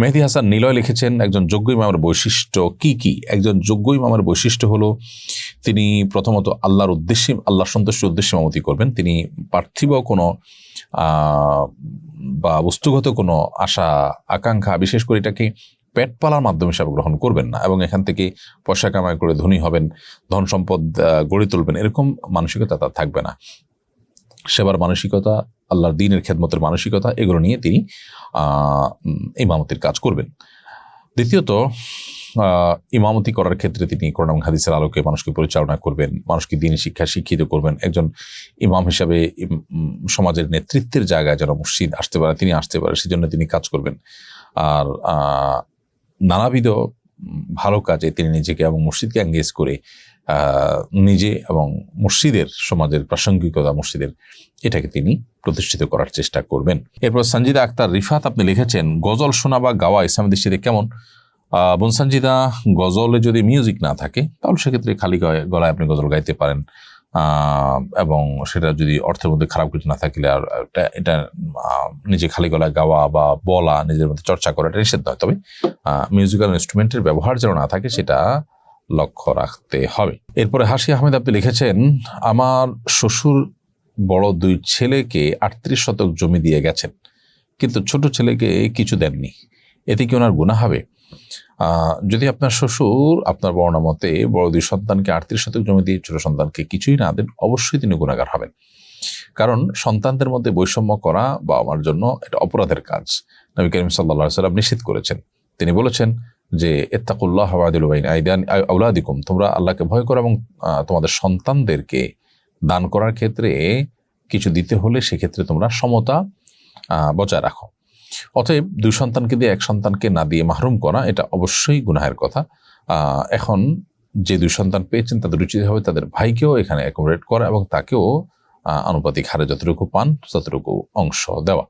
মেহেদি হাসান নিলয় লিখেছেন একজন যোগ্য ইমামের বৈশিষ্ট্য কি কি? একজন যোগ্য ইমামের বৈশিষ্ট্য হলো তিনি প্রথমত আল্লাহর উদ্দেশ্যে, আল্লাহর সন্তুষ্টির উদ্দেশ্যে ইমামতি করবেন। তিনি পার্থিব কোনো বা বস্তুগত কোনো আশা, আকাঙ্ক্ষা, বিশেষ করে এটাকে পেট পালার মাধ্যম হিসাবে গ্রহণ করবেন না এবং এখান থেকে পয়সা কামাই করে ধনী হবেন, ধন সম্পদ গড়ে তুলবেন, এরকম মানসিকতা তার থাকবে না। সেবার মানসিকতা, আল্লাহর দিনের খেদমতের মানসিকতা, এগুলো নিয়ে তিনি ইমামতির কাজ করবেন। দ্বিতীয়ত ইমামতি করার ক্ষেত্রে তিনি কোরআন এবং হাদিসের আলোকে মানুষকে পরিচালনা করবেন, মানুষকে দিন শিক্ষা শিক্ষিত করবেন। একজন ইমাম হিসাবে সমাজের নেতৃত্বের জায়গায় যেন মসজিদ আসতে পারে, তিনি আসতে পারে, সেজন্য তিনি কাজ করবেন। আর নানাবিধ ভালো কাজে তিনি নিজেকে এবং মসজিদকে এঙ্গেজ করে নিজে এবং মসজিদের সমাজের প্রাসঙ্গিকতা মসজিদের এটাকে তিনি প্রতিষ্ঠিত করার চেষ্টা করবেন। এরপর সঞ্জিদা আক্তার রিফাত আপনি লিখেছেন গজল শোনা বা গাওয়া ইসলামের দৃষ্টিতে কেমন? আহ, বোন সঞ্জিদা গজলে যদি মিউজিক না থাকে তাহলে সেক্ষেত্রে খালি গলায়- আপনি গজল গাইতে পারেন। এবং সেটা যদি অর্থের মধ্যে খারাপ কিছু না থাকলে আর এটা নিজে খালি গলায় গাওয়া বা বলা নিজের মধ্যে চর্চা করা এটা নিষিদ্ধ হয়। তবে মিউজিক্যাল ইনস্ট্রুমেন্টের ব্যবহার যেন না থাকে সেটা লক্ষ্য রাখতে হবে। এরপরে হাসি আহমেদ আপনি লিখেছেন, আমার শ্বশুর বড় দুই ছেলেকে আটত্রিশ শতক জমি দিয়ে গেছেন, কিন্তু ছোট ছেলেকে কিছু দেননি। এতে কি ওনার গুণা হবে? যদি আপনার শ্বশুর আপনার বর্ণনা মতে বড় দুই সন্তানকে আটত্রিশ শতক জমি দিয়ে ছোট সন্তানকে কিছুই না দেন, অবশ্যই তিনি গুণাগার হবেন। কারণ সন্তানদের মধ্যে বৈষম্য করা বা আমার জন্য এটা অপরাধের কাজ। নবী করিম সাল্লা সাল্লাম নিষেধ করেছেন। তিনি বলেছেন যে এত্তাকুল্লাহ আদিলবাইন আইদান আউলাদিকুম তোমরা আল্লাহকে ভয় করো এবং তোমাদের সন্তানদেরকে দান করার ক্ষেত্রে কিছু দিতে হলে সেক্ষেত্রে তোমরা সমতা বজায় রাখো। অতএব দুই সন্তানকে দিয়ে এক সন্তানকে না দিয়ে মাহরুম করা, এটা অবশ্যই গুনাহের কথা। এখন যে দুই সন্তান পেয়েছেন, তাদের উচিত হবে, তাদের ভাইকেও এখানে অ্যাকোমোডেট করা এবং তাকেও আনুপাতিক হারে যতটুকু পান, ততটুকু অংশ দেওয়া।